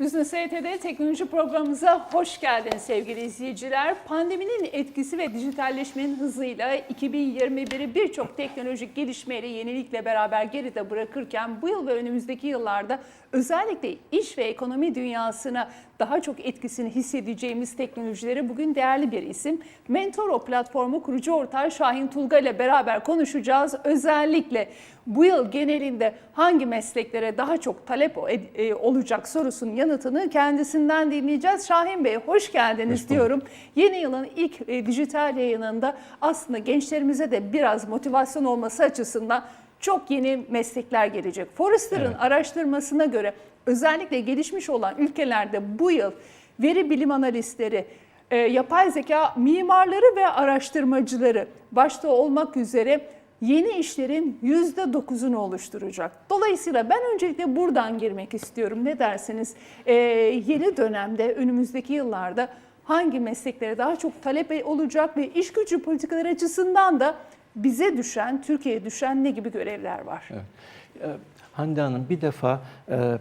Business ET'de teknoloji programımıza hoş geldiniz sevgili izleyiciler. Pandeminin etkisi ve dijitalleşmenin hızıyla 2021'i birçok teknolojik gelişmeyle yenilikle beraber geride bırakırken bu yıl ve önümüzdeki yıllarda özellikle iş ve ekonomi dünyasına daha çok etkisini hissedeceğimiz teknolojilere bugün değerli bir isim. Mentoro platformu kurucu ortağı Şahin Tulga ile beraber konuşacağız. Özellikle bu yıl genelinde hangi mesleklere daha çok talep e, olacak sorusunun yanıtını kendisinden dinleyeceğiz. Şahin Bey hoş geldiniz Hoş diyorum. Yeni yılın ilk e, dijital yayınında aslında gençlerimize de biraz motivasyon olması açısından çok yeni meslekler gelecek. Forrester'ın Evet. araştırmasına göre özellikle gelişmiş olan ülkelerde bu yıl veri bilim analistleri, e, yapay zeka mimarları ve araştırmacıları başta olmak üzere yeni işlerin %9'unu oluşturacak. Dolayısıyla ben öncelikle buradan girmek istiyorum. Ne dersiniz? E, yeni dönemde, önümüzdeki yıllarda hangi mesleklere daha çok talep olacak ve iş gücü politikaları açısından da bize düşen, Türkiye'ye düşen ne gibi görevler var? Evet. Ee, Hande Hanım bir defa e, e,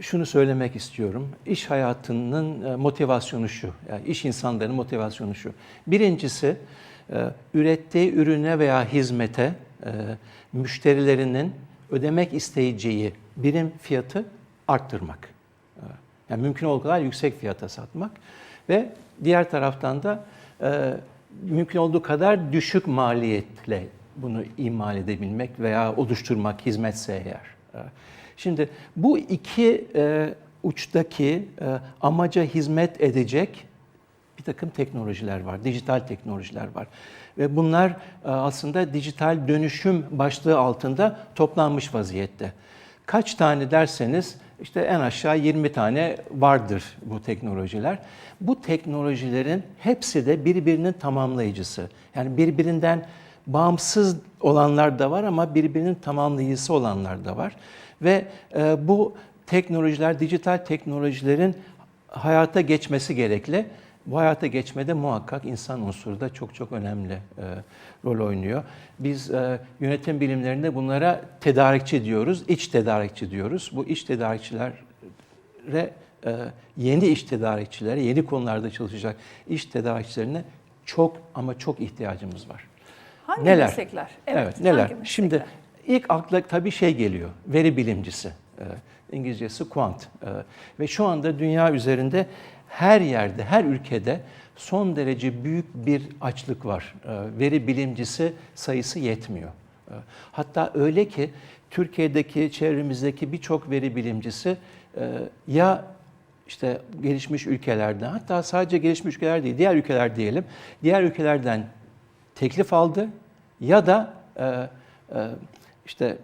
şunu söylemek istiyorum. İş hayatının e, motivasyonu şu. Yani iş insanlarının motivasyonu şu. Birincisi ürettiği ürüne veya hizmete e, müşterilerinin ödemek isteyeceği birim fiyatı arttırmak. E, Yani mümkün olduğu kadar yüksek fiyata satmak ve diğer taraftan da e, mümkün olduğu kadar düşük maliyetle bunu imal edebilmek veya oluşturmak hizmetse eğer. E, Şimdi bu iki e, uçtaki amaca hizmet edecek bir takım teknolojiler var, dijital teknolojiler var. Ve bunlar e, aslında dijital dönüşüm başlığı altında toplanmış vaziyette. Kaç tane derseniz işte en aşağı 20 tane vardır bu teknolojiler. Bu teknolojilerin hepsi de birbirinin tamamlayıcısı. Yani birbirinden bağımsız olanlar da var ama birbirinin tamamlayıcısı olanlar da var. Ve e, bu teknolojiler, dijital teknolojilerin hayata geçmesi gerekli. Bu hayata geçmede muhakkak insan unsuru da çok çok önemli e, rol oynuyor. Biz e, yönetim bilimlerinde bunlara tedarikçi diyoruz, iç tedarikçi diyoruz. Bu iç tedarikçilere, e, yeni iş tedarikçilere, yeni konularda çalışacak iş tedarikçilerine çok ama çok ihtiyacımız var. Hangi neler? meslekler? Evet, neler? hangi meslekler? Şimdi ilk akla tabii şey geliyor, veri bilimcisi. E, İngilizcesi quant. E, Ve şu anda dünya üzerinde her yerde, her ülkede son derece büyük bir açlık var. E, Veri bilimcisi sayısı yetmiyor. E, Hatta öyle ki Türkiye'deki, çevremizdeki birçok veri bilimcisi e, ya işte gelişmiş ülkelerden, hatta sadece gelişmiş ülkeler değil, diğer ülkeler diyelim, diğer ülkelerden teklif aldı ya da e, e, işte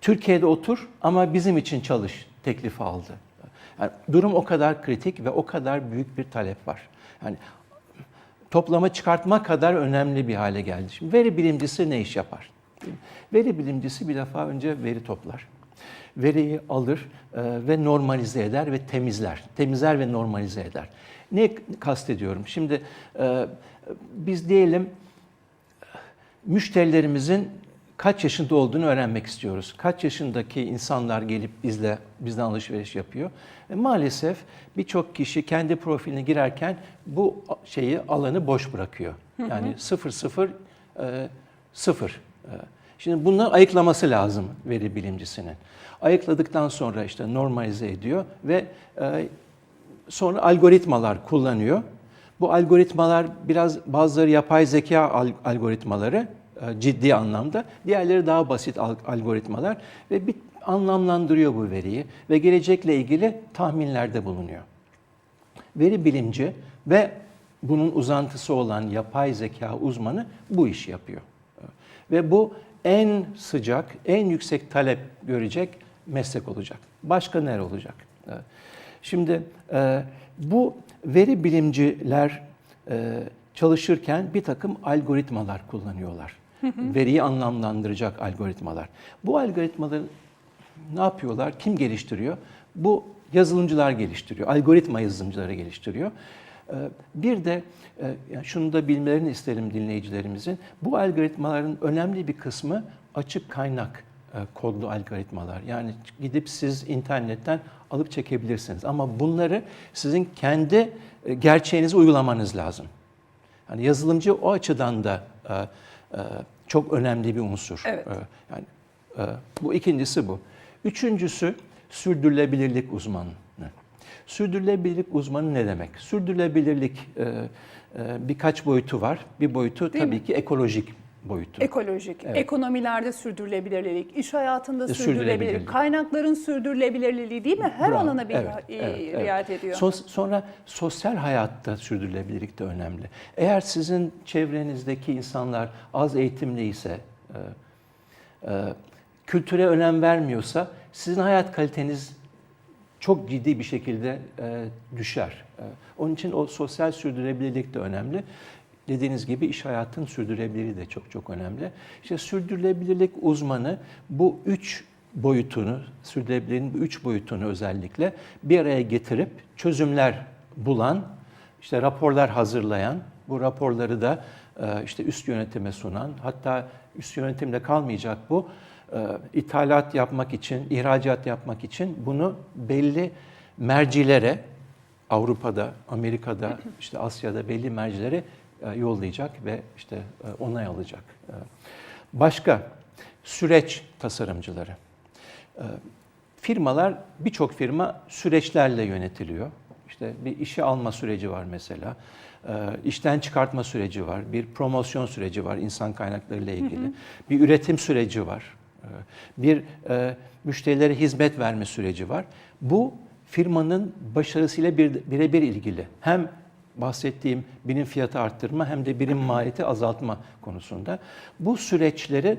Türkiye'de otur ama bizim için çalış teklifi aldı. Yani durum o kadar kritik ve o kadar büyük bir talep var. Yani toplama çıkartma kadar önemli bir hale geldi. Şimdi veri bilimcisi ne iş yapar? Veri bilimcisi bir defa önce veri toplar. Veriyi alır e, ve normalize eder ve temizler. Temizler ve normalize eder. Ne kastediyorum? Şimdi e, biz diyelim müşterilerimizin kaç yaşında olduğunu öğrenmek istiyoruz. Kaç yaşındaki insanlar gelip bizle bizden alışveriş yapıyor. E, maalesef birçok kişi kendi profiline girerken bu şeyi alanı boş bırakıyor. Yani sıfır sıfır e, sıfır. E, Şimdi bunları ayıklaması lazım veri bilimcisinin. Ayıkladıktan sonra işte normalize ediyor ve e, sonra algoritmalar kullanıyor. Bu algoritmalar biraz bazıları yapay zeka al- algoritmaları ciddi anlamda, diğerleri daha basit al- algoritmalar ve bir anlamlandırıyor bu veriyi ve gelecekle ilgili tahminlerde bulunuyor. Veri bilimci ve bunun uzantısı olan yapay zeka uzmanı bu işi yapıyor. Ve bu en sıcak, en yüksek talep görecek meslek olacak. Başka nere olacak? Ee, Şimdi e, bu veri bilimciler e, çalışırken bir takım algoritmalar kullanıyorlar. Veriyi anlamlandıracak algoritmalar. Bu algoritmaları ne yapıyorlar? Kim geliştiriyor? Bu yazılımcılar geliştiriyor. Algoritma yazılımcıları geliştiriyor. Ee, Bir de e, şunu da bilmelerini isterim dinleyicilerimizin. Bu algoritmaların önemli bir kısmı açık kaynak e, kodlu algoritmalar. Yani gidip siz internetten alıp çekebilirsiniz. Ama bunları sizin kendi e, gerçeğinize uygulamanız lazım. Yani yazılımcı o açıdan da çok önemli bir unsur. Evet. E, yani e, bu ikincisi bu. Üçüncüsü sürdürülebilirlik uzmanı. Sürdürülebilirlik uzmanı ne demek? Sürdürülebilirlik e, e, birkaç boyutu var. Bir boyutu Değil tabii mi? ki ekolojik boyutu. Ekolojik, Evet. ekonomilerde sürdürülebilirlik, iş hayatında E, sürdürülebilirlik, sürdürülebilirlik. kaynakların sürdürülebilirliği değil mi? Her Bravo. alana bir Evet, e, evet, evet. riayet ediyor. Sos- sonra sosyal hayatta sürdürülebilirlik de önemli. Eğer sizin çevrenizdeki insanlar az eğitimli ise, e, e, kültüre önem vermiyorsa sizin hayat kaliteniz çok ciddi bir şekilde e, düşer. E, onun için o sosyal sürdürülebilirlik de önemli. Dediğiniz gibi iş hayatının sürdürülebilirliği de çok çok önemli. İşte sürdürülebilirlik uzmanı bu üç boyutunu, sürdürülebilirliğin bu üç boyutunu özellikle bir araya getirip çözümler bulan, işte raporlar hazırlayan, bu raporları da e, işte üst yönetime sunan, hatta üst yönetimde kalmayacak bu, e, ithalat yapmak için, ihracat yapmak için bunu belli mercilere, Avrupa'da, Amerika'da, işte Asya'da belli mercilere yollayacak ve işte e, onay alacak. E, Başka süreç tasarımcıları. E, Firmalar, birçok firma süreçlerle yönetiliyor. İşte bir işe alma süreci var mesela. E, işten çıkartma süreci var. Bir promosyon süreci var insan kaynakları ile ilgili. Bir üretim süreci var. E, Bir e, müşterilere hizmet verme süreci var. Bu firmanın başarısıyla bir, birebir ilgili. Hem bahsettiğim birim fiyatı arttırma hem de birim maliyeti azaltma konusunda. Bu süreçleri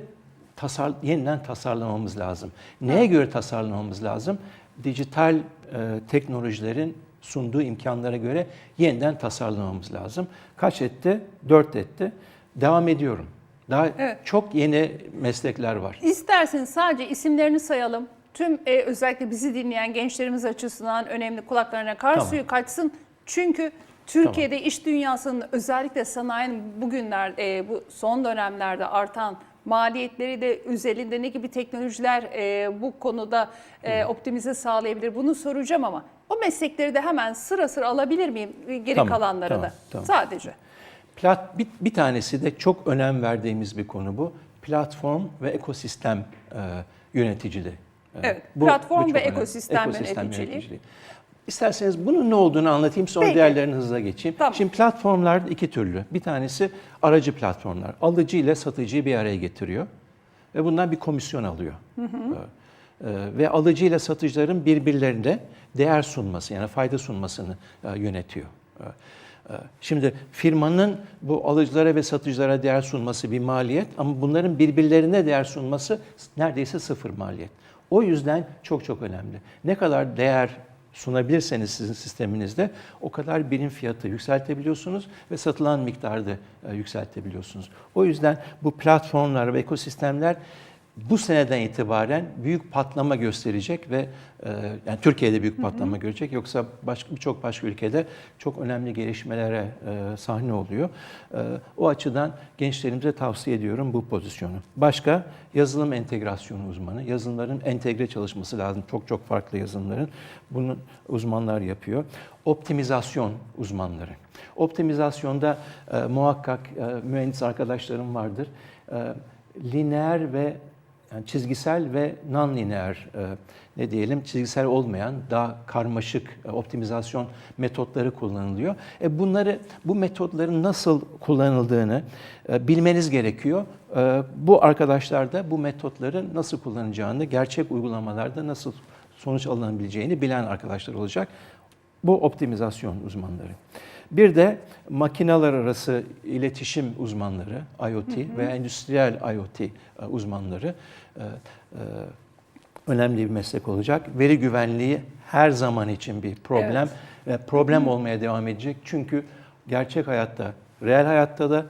tasar, yeniden tasarlamamız lazım. Neye göre tasarlamamız lazım? Dijital e, teknolojilerin sunduğu imkanlara göre yeniden tasarlamamız lazım. Kaç etti? Dört etti. Devam ediyorum. Daha Evet. çok yeni meslekler var. İsterseniz sadece isimlerini sayalım. Tüm e, özellikle bizi dinleyen gençlerimiz açısından önemli kulaklarına kar Tamam. suyu kaçsın. Çünkü Türkiye'de iş dünyasının özellikle sanayinin bugünler e, bu son dönemlerde artan maliyetleri de üzerinde ne gibi teknolojiler e, bu konuda e, optimize sağlayabilir bunu soracağım ama o meslekleri de hemen sıra sıra alabilir miyim E, geri Tamam, kalanları tamam, da tamam. sadece. Plat, bir, bir tanesi de çok önem verdiğimiz bir konu bu. Platform ve ekosistem e, yöneticiliği. E, Evet, platform çok ve önemli. ekosistem yöneticiliği. İsterseniz bunun ne olduğunu anlatayım sonra Peki. diğerlerini hızla geçeyim. Tamam. Şimdi platformlar iki türlü. Bir tanesi aracı platformlar. Alıcı ile satıcıyı bir araya getiriyor ve bundan bir komisyon alıyor. Ee, e, ve alıcı ile satıcıların birbirlerine değer sunması yani fayda sunmasını e, yönetiyor. Ee, e, Şimdi firmanın bu alıcılara ve satıcılara değer sunması bir maliyet ama bunların birbirlerine değer sunması neredeyse sıfır maliyet. O yüzden çok çok önemli. Ne kadar değer sunabilirseniz sizin sisteminizde o kadar birim fiyatı yükseltebiliyorsunuz ve satılan miktarı da e, yükseltebiliyorsunuz. O yüzden bu platformlar ve ekosistemler bu seneden itibaren büyük patlama gösterecek ve e, yani Türkiye'de büyük patlama görecek yoksa başka birçok başka ülkede çok önemli gelişmelere e, sahne oluyor. E, o açıdan gençlerimize tavsiye ediyorum bu pozisyonu. Başka yazılım entegrasyonu uzmanı. Yazılımların entegre çalışması lazım. Çok çok farklı yazılımların. Bunu uzmanlar yapıyor. Optimizasyon uzmanları. Optimizasyonda e, muhakkak e, mühendis arkadaşlarım vardır. E, lineer ve yani çizgisel ve non-lineer e, ne diyelim çizgisel olmayan daha karmaşık e, optimizasyon metotları kullanılıyor. E bunları bu metotların nasıl kullanıldığını e, bilmeniz gerekiyor. E, bu arkadaşlar da bu metotları nasıl kullanacağını, gerçek uygulamalarda nasıl sonuç alınabileceğini bilen arkadaşlar olacak. Bu optimizasyon uzmanları. Bir de makineler arası iletişim uzmanları, IoT ve endüstriyel IoT e, uzmanları e, e, önemli bir meslek olacak. Veri güvenliği her zaman için bir problem ve problem olmaya devam edecek. Çünkü gerçek hayatta, reel hayatta da,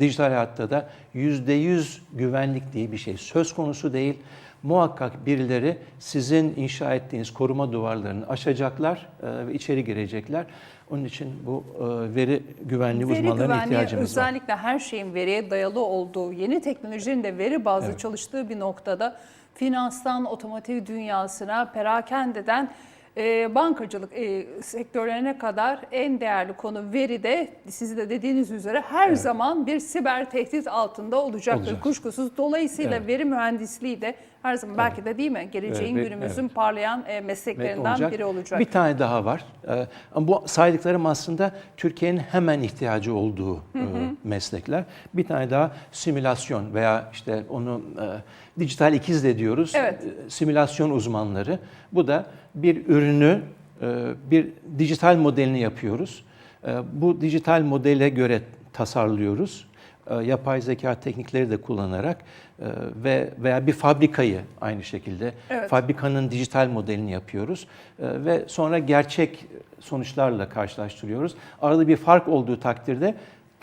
dijital hayatta da yüzde yüz güvenlik diye bir şey söz konusu değil. Muhakkak birileri sizin inşa ettiğiniz koruma duvarlarını aşacaklar ve içeri girecekler. Onun için bu e, veri güvenliği Veri uzmanlarına güvenliği ihtiyacımız var. özellikle her şeyin veriye dayalı olduğu, yeni teknolojinin de veri bazlı Evet. çalıştığı bir noktada finanstan otomotiv dünyasına, perakendeden e, bankacılık e, sektörlerine kadar en değerli konu veri de sizin de dediğiniz üzere her zaman bir siber tehdit altında olacaktır Olacak. kuşkusuz. Dolayısıyla Evet. veri mühendisliği de her zaman belki de değil mi geleceğin Evet, ve- günümüzün parlayan e, mesleklerinden biri olacak. Bir tane daha var. Ee, ama bu saydıklarım aslında Türkiye'nin hemen ihtiyacı olduğu e, meslekler. Bir tane daha simülasyon veya işte onu e, dijital ikiz de diyoruz. Evet. E, Simülasyon uzmanları. Bu da bir ürünü, e, bir dijital modelini yapıyoruz. E, Bu dijital modele göre tasarlıyoruz. Yapay zeka teknikleri de kullanarak ve veya bir fabrikayı aynı şekilde Evet. fabrikanın dijital modelini yapıyoruz ve sonra gerçek sonuçlarla karşılaştırıyoruz. Arada bir fark olduğu takdirde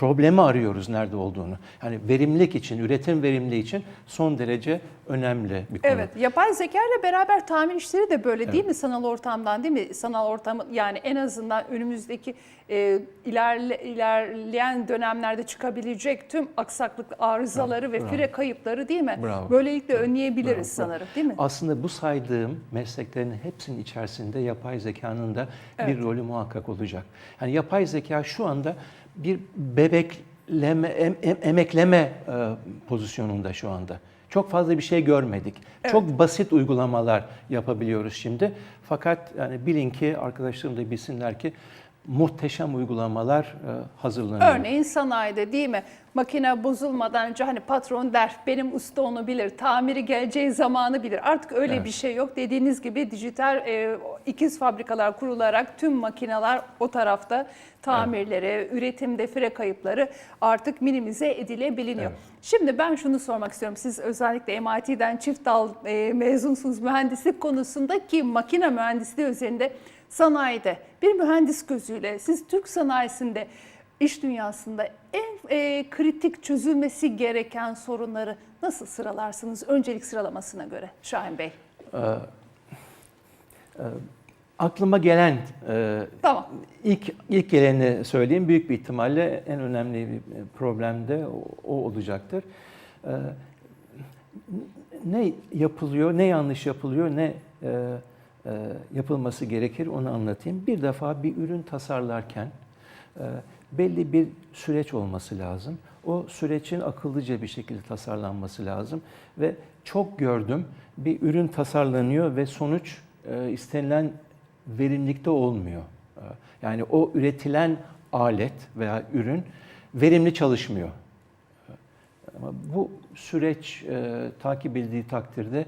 problemi arıyoruz nerede olduğunu. Yani verimlilik için, üretim verimliliği için son derece önemli bir konu. Evet, yapay zeka ile beraber tahmin işleri de böyle değil mi sanal ortamdan değil mi? Sanal ortamı yani en azından önümüzdeki e, ilerle, ilerleyen dönemlerde çıkabilecek tüm aksaklık arızaları ve bravo. fire kayıpları değil mi? Bravo. Böylelikle önleyebiliriz Bravo. sanırım değil mi? Aslında bu saydığım mesleklerin hepsinin içerisinde yapay zekanın da Evet. bir rolü muhakkak olacak. Yani yapay zeka şu anda bir bebekleme, em- em- emekleme e, pozisyonunda şu anda. Çok fazla bir şey görmedik. Çok basit uygulamalar yapabiliyoruz şimdi. Fakat yani bilin ki arkadaşlarım da bilsinler ki muhteşem uygulamalar e, hazırlanıyor. Örneğin sanayide değil mi? Makine bozulmadan önce hani patron der benim usta onu bilir, tamiri geleceği zamanı bilir. Artık öyle Evet. bir şey yok. Dediğiniz gibi dijital e, ikiz fabrikalar kurularak tüm makineler o tarafta tamirleri, üretimde fire kayıpları artık minimize edilebiliniyor. Evet. Şimdi ben şunu sormak istiyorum. Siz özellikle MIT'den çift dal e, mezunsunuz mühendislik konusunda ki makine mühendisliği üzerinde sanayide bir mühendis gözüyle siz Türk sanayisinde iş dünyasında en e, kritik çözülmesi gereken sorunları nasıl sıralarsınız öncelik sıralamasına göre Şahin Bey? Aklıma gelen e, Tamam. ilk ilk geleni söyleyeyim. Büyük bir ihtimalle en önemli bir problem de o, o olacaktır. E, ne yapılıyor, ne yanlış yapılıyor, ne e, e, yapılması gerekir onu anlatayım. Bir defa bir ürün tasarlarken e, belli bir süreç olması lazım. O sürecin akıllıca bir şekilde tasarlanması lazım ve çok gördüm bir ürün tasarlanıyor ve sonuç e, istenilen verimlilikte olmuyor. E, Yani o üretilen alet veya ürün verimli çalışmıyor. Ama bu süreç e, takip edildiği takdirde e,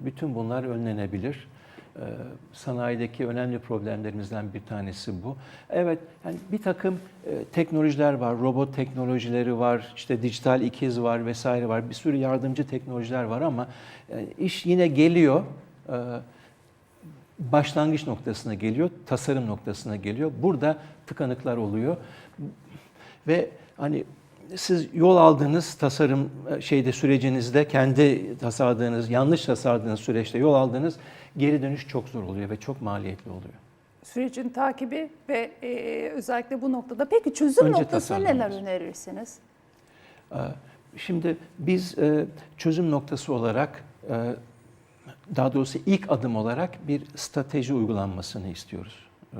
bütün bunlar önlenebilir. E, sanayideki önemli problemlerimizden bir tanesi bu. Evet, yani bir takım e, teknolojiler var, robot teknolojileri var, işte dijital ikiz var vesaire var, bir sürü yardımcı teknolojiler var ama e, iş yine geliyor. E, başlangıç noktasına geliyor, tasarım noktasına geliyor. Burada tıkanıklar oluyor. Ve hani siz yol aldığınız tasarım e, şeyde sürecinizde kendi tasarladığınız, yanlış tasarladığınız süreçte yol aldığınız geri dönüş çok zor oluyor ve çok maliyetli oluyor. Sürecin takibi ve e, özellikle bu noktada peki çözüm Önce noktasına neler önerirsiniz? Ee, Şimdi biz e, çözüm noktası olarak, e, daha doğrusu ilk adım olarak bir strateji uygulanmasını istiyoruz e,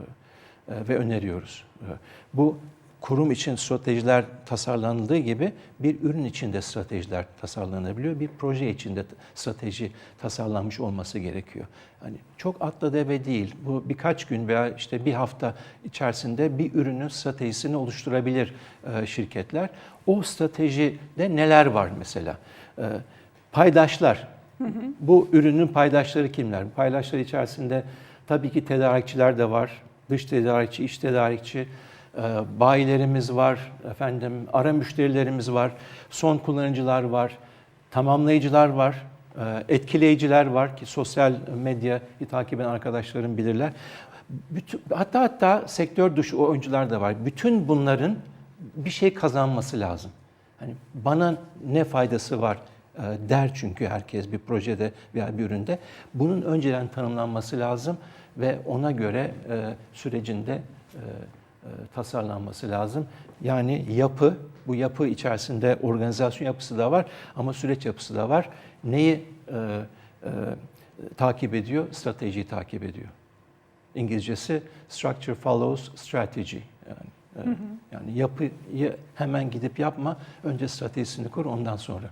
e, ve öneriyoruz. E, Bu kurum için stratejiler tasarlandığı gibi bir ürün için de stratejiler tasarlanabiliyor. Bir proje için de strateji tasarlanmış olması gerekiyor. Hani çok atla deve değil. Bu birkaç gün veya işte bir hafta içerisinde bir ürünün stratejisini oluşturabilir e, şirketler. O stratejide neler var mesela? E, Paydaşlar. Bu ürünün paydaşları kimler? Paydaşlar içerisinde tabii ki tedarikçiler de var. Dış tedarikçi, iç tedarikçi, bayilerimiz var, efendim ara müşterilerimiz var, son kullanıcılar var, tamamlayıcılar var, e, etkileyiciler var ki sosyal medyayı takip eden arkadaşlarım bilirler. Bütün, hatta hatta sektör dışı oyuncular da var. Bütün bunların bir şey kazanması lazım. Hani bana ne faydası var e, der çünkü herkes bir projede veya bir üründe. Bunun önceden tanımlanması lazım ve ona göre e, sürecinde e, tasarlanması lazım. Yani yapı, bu yapı içerisinde organizasyon yapısı da var ama süreç yapısı da var. neyi e, e, takip ediyor? Stratejiyi takip ediyor. İngilizcesi structure follows strategy. Yani, e, yani yapıyı hemen gidip yapma, önce stratejisini kur, ondan sonra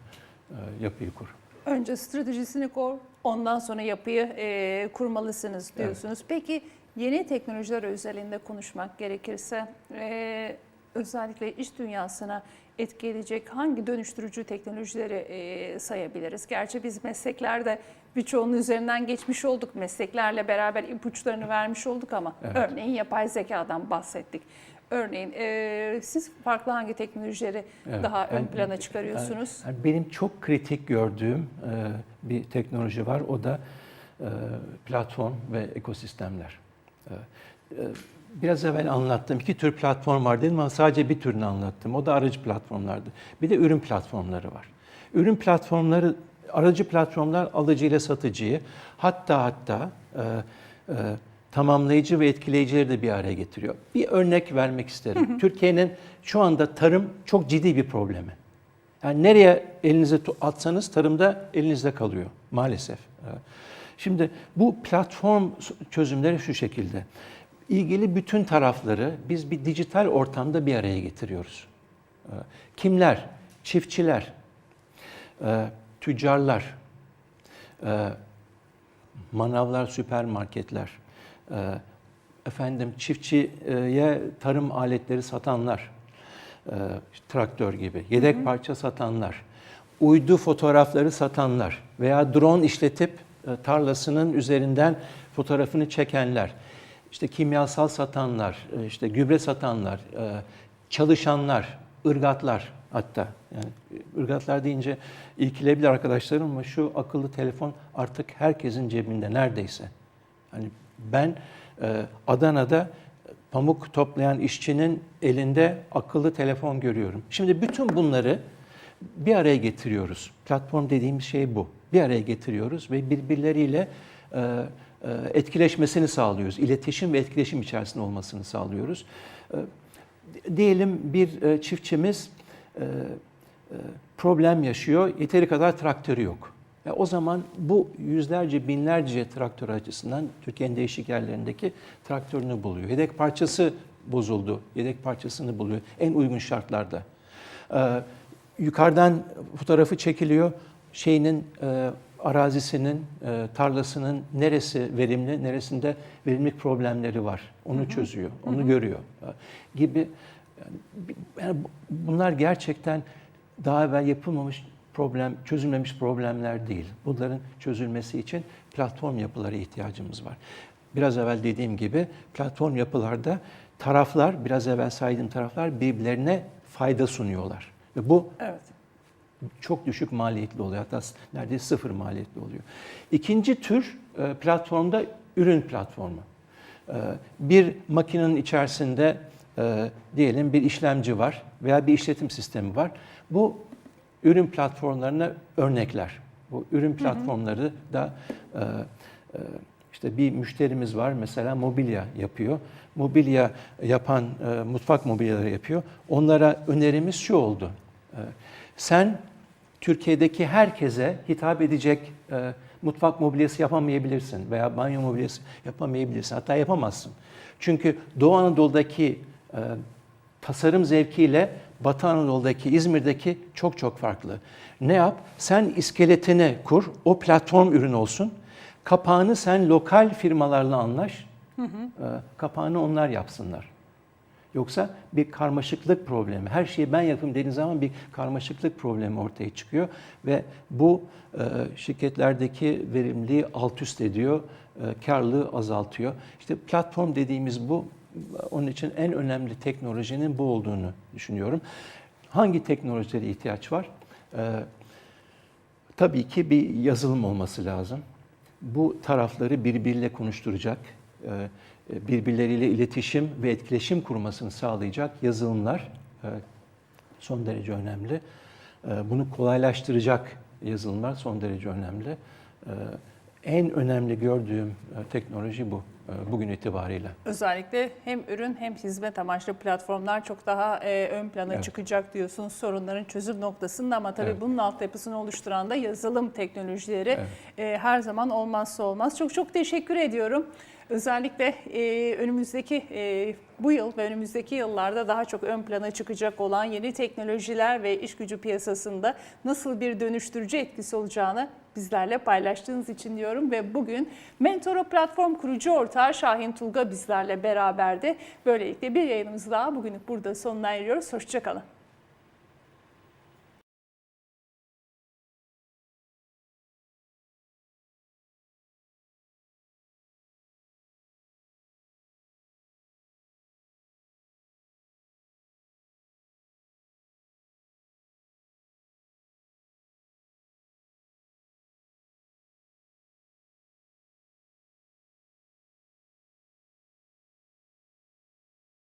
e, yapıyı kur. Önce stratejisini kur, ondan sonra yapıyı e, kurmalısınız diyorsunuz. Peki yeni teknolojiler özelinde konuşmak gerekirse e, özellikle iş dünyasına etki edecek hangi dönüştürücü teknolojileri e, sayabiliriz? Gerçi biz mesleklerde birçoğunun üzerinden geçmiş olduk. Mesleklerle beraber ipuçlarını vermiş olduk ama Evet. örneğin yapay zekadan bahsettik. Örneğin e, siz farklı hangi teknolojileri Evet, daha ön ben- plana çıkarıyorsunuz? Yani benim çok kritik gördüğüm e, bir teknoloji var. O da e, platform ve ekosistemler. E, e, biraz evvel anlattım. İki tür platform var dedim ama sadece bir türünü anlattım. O da aracı platformlardı. Bir de ürün platformları var. Ürün platformları, aracı platformlar alıcı ile satıcıyı hatta hatta e, e, tamamlayıcı ve etkileyicileri de bir araya getiriyor. Bir örnek vermek isterim. Türkiye'nin şu anda tarım çok ciddi bir problemi. Yani nereye elinize atsanız tarımda elinizde kalıyor maalesef. Ee, Şimdi bu platform çözümleri şu şekilde. İlgili bütün tarafları biz bir dijital ortamda bir araya getiriyoruz. Ee, Kimler? Çiftçiler, e, tüccarlar, e, manavlar, süpermarketler, efendim çiftçiye tarım aletleri satanlar, traktör gibi, yedek parça satanlar, uydu fotoğrafları satanlar veya drone işletip tarlasının üzerinden fotoğrafını çekenler, işte kimyasal satanlar, e, işte gübre satanlar, e, çalışanlar, ırgatlar hatta. Yani ırgatlar deyince ilkilebilir arkadaşlarım ama şu akıllı telefon artık herkesin cebinde neredeyse. Hani ben e, Adana'da pamuk toplayan işçinin elinde akıllı telefon görüyorum. Şimdi bütün bunları bir araya getiriyoruz. Platform dediğimiz şey bu. Bir araya getiriyoruz ve birbirleriyle e, e, etkileşmesini sağlıyoruz. İletişim ve etkileşim içerisinde olmasını sağlıyoruz. E, diyelim bir çiftçimiz problem yaşıyor, yeteri kadar traktörü yok. O zaman bu yüzlerce, binlerce traktör açısından Türkiye'nin değişik yerlerindeki traktörünü buluyor. Yedek parçası bozuldu, yedek parçasını buluyor en uygun şartlarda. E, yukarıdan fotoğrafı çekiliyor, şeyinin e, arazisinin, e, tarlasının neresi verimli, neresinde verimlilik problemleri var. Onu çözüyor, onu görüyor e, gibi. Yani, bunlar gerçekten daha evvel yapılmamış problem, çözülmemiş problemler değil. Bunların çözülmesi için platform yapılara ihtiyacımız var. Biraz evvel dediğim gibi platform yapılarda taraflar, biraz evvel saydığım taraflar birbirlerine fayda sunuyorlar. Ve bu Evet. Çok düşük maliyetli oluyor. Hatta neredeyse sıfır maliyetli oluyor. İkinci tür e, platformda ürün platformu. E, Bir makinenin içerisinde e, diyelim bir işlemci var veya bir işletim sistemi var. Bu ürün platformlarına örnekler. Bu ürün platformları da e, e, işte bir müşterimiz var mesela mobilya yapıyor. Mobilya yapan mutfak mobilyaları yapıyor. Onlara önerimiz şu oldu. Sen Türkiye'deki herkese hitap edecek e, mutfak mobilyası yapamayabilirsin veya banyo mobilyası yapamayabilirsin. Hatta yapamazsın. Çünkü Doğu Anadolu'daki e, tasarım zevkiyle Batı Anadolu'daki, İzmir'deki çok çok farklı. Ne yap? Sen iskeletini kur, o platform ürün olsun. Kapağını sen lokal firmalarla anlaş. E, kapağını onlar yapsınlar. Yoksa bir karmaşıklık problemi. Her şeyi ben yapayım dediğiniz zaman bir karmaşıklık problemi ortaya çıkıyor ve bu e, şirketlerdeki verimliliği alt üst ediyor, e, karlılığı azaltıyor. İşte platform dediğimiz bu. Onun için en önemli teknolojinin bu olduğunu düşünüyorum. Hangi teknolojilere ihtiyaç var? E, tabii ki bir yazılım olması lazım. Bu tarafları birbiriyle konuşturacak, birbirleriyle iletişim ve etkileşim kurmasını sağlayacak yazılımlar e, son derece önemli. E, Bunu kolaylaştıracak yazılımlar son derece önemli. E, en önemli gördüğüm e, teknoloji bu e, bugün itibariyle. Özellikle hem ürün hem hizmet amaçlı platformlar çok daha e, ön plana Evet. çıkacak diyorsunuz sorunların çözüm noktasında ama tabii Evet. bunun altyapısını oluşturan da yazılım teknolojileri Evet. e, her zaman olmazsa olmaz. Çok çok teşekkür ediyorum. Özellikle e, önümüzdeki e, bu yıl ve önümüzdeki yıllarda daha çok ön plana çıkacak olan yeni teknolojiler ve iş gücü piyasasında nasıl bir dönüştürücü etkisi olacağını bizlerle paylaştığınız için diyorum ve bugün Mentoro Platform kurucu ortağı Şahin Tulga bizlerle beraberdi. Böylelikle bir yayınımız daha bugünlük burada sonuna eriyoruz. Hoşçakalın.